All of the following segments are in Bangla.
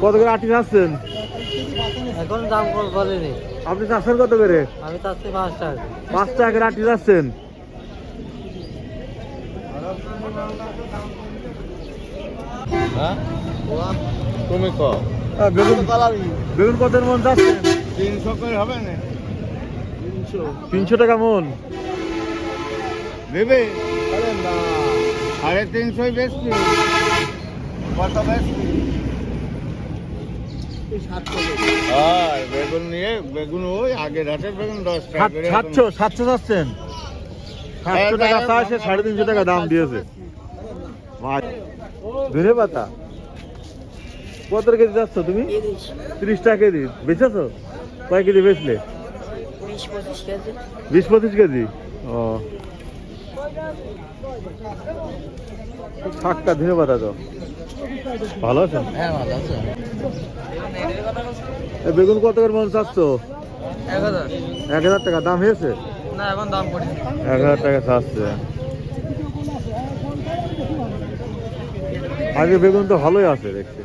কত করে আটি চাচ্ছেন? এখন দাম বল- বলেনি। আপনি চাচ্ছেন কত করে? আমি চাচ্ছি পাঁচ টাকা। পাঁচ টাকা করে আটি চাচ্ছেন। হ্যাঁ? তুমি কো বেগুন বেগুন কত মন চাচ্ছেন? তিনশো করে হবে না? তিনশো। টাকা মন। দেবে? আরে না। সাড়ে তিনশোই বেশি। কত বেশি? বেগুন নিয়ে বেগুন ওই আগের হাটের বেগুন দশ টাকা সাতশো সাতশো চাচ্ছেন? সাতশো টাকা চা সে সাড়ে তিনশো টাকা দাম দিয়েছে। মাছ ধরে পাতা। কত কেজি যাচ্ছ তুমি? তিরিশ টাকা কেজি। বেচেছো? কয় কেজি বেচলে? বিশ পঁচিশ কেজি? ও। ধরে পাতা তো। ভালো আছেন? হ্যাঁ ভালো আছে। এ বেগুন কত করে মন চাচ্ছ? এক হাজার। এক হাজার টাকা দাম হয়েছে? না এখন দাম পড়ে এক হাজার টাকা চাচ্ছে। আগে বেগুন তো ভালোই আছে দেখছি।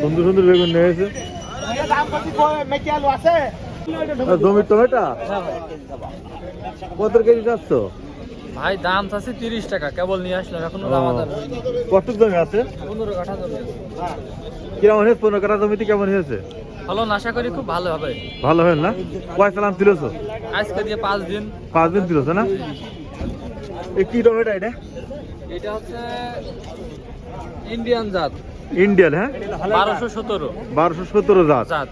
সুন্দর সুন্দর বেগুন নিয়েছে জমির টমেটা? কত কেজি চাচ্ছ? ভাই দাম চাচ্ছে তিরিশ টাকা। কেবল নিয়ে আসলাম এখনও কত জমি আছে? পনেরো কাঠা জমি কীরকম হয়েছে পনেরো কাটা জমিতে কেমন হয়েছে? ভালো আশা করি খুব ভালো হবে। ভালো হয় না? কয় সালাম তুলেছ? আজকে দিয়ে পাঁচ দিন। পাঁচ দিন তুলেছ না? এ কি টমেটো এটা? এটা হচ্ছে ইন্ডিয়ান জাত। ইন্ডিয়ান হ্যাঁ? বারোশো সতেরো। বারোশো সতেরো জাত। জাত।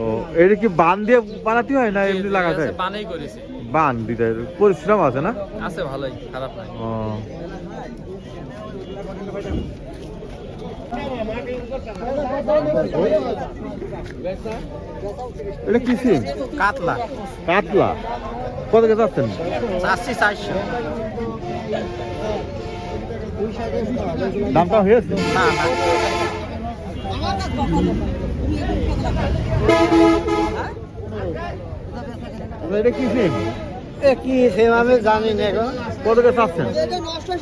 ও এটা কি বান দিয়ে বানাতে হয় না এমনি লাগাতে বানেই করেছি। বান দিতে পরিশ্রম আছে না? আছে ভালোই খারাপ নাই। ও। এটা কি সিম? কাতলা। কাতলা। কত কে যাচ্ছেন চারশো। দামটা হয়েছে? না না। এটা কি সিম? কি সেম আমি জানি না এখন। কত কে চাচ্ছেন?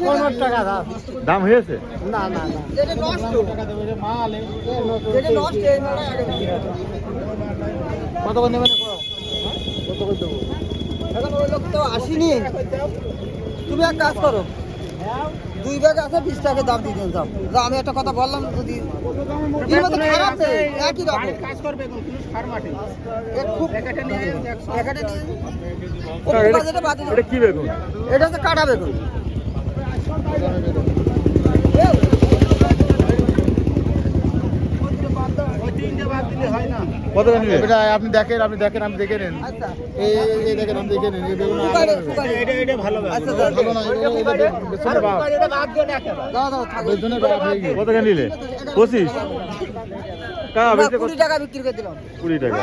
পনেরো টাকা দাম। দাম হয়েছে? না না না। কত করে নেবেন? কত করে দেবো? এখন ওই লোক তো আসেনি। তুমি এক কাজ করো। দুই ব্যাগ আছে বিশ টাকা দাম দিয়ে দিন যাও আমি একটা কথা বললাম যদি একই রকম। খুব এটা- বাজেটে বাদ দিল। এটা কি বেগুন? এটা হচ্ছে কাটা বেগুন। কত এটা আপনি দেখেন আপনি দেখেন আপনি দেখে নেন। আচ্ছা। এই দেখেন আপনি দেখে নেন। কুকারে কুকারে। আচ্ছা ভালো না এটা- এটা বে- বেসনের ভাব। দাও দাও থাকো। বেসনের ভাব কত কে নিলে? পঁচিশ। কা বেচে কত? কুড়ি টাকা বিক্রি করে দিলাম। কুড়ি টাকা।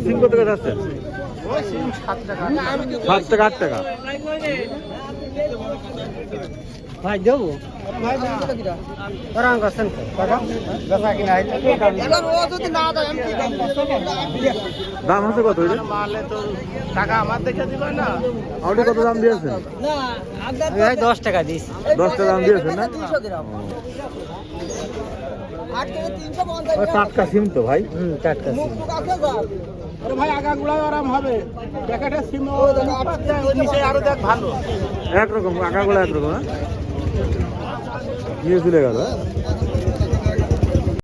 সিম কত ভাই দেবো? দাম আছে কত টাকা আমার দেখে দিবে না আউটে কত দাম দিয়েছেন ভাই দশ টাকা দিস দশ টাকা দাম দিয়েছেন না? টাটকা সিম তো ভাই। হুম টাটকা আরে ভাই আরাম হবে প্যাকেটের সিম। নিচে আরও দেখ ভালো একরকম আঁকাগুলো একরকম হ্যাঁ? নিয়ে চলে গেল হ্যাঁ?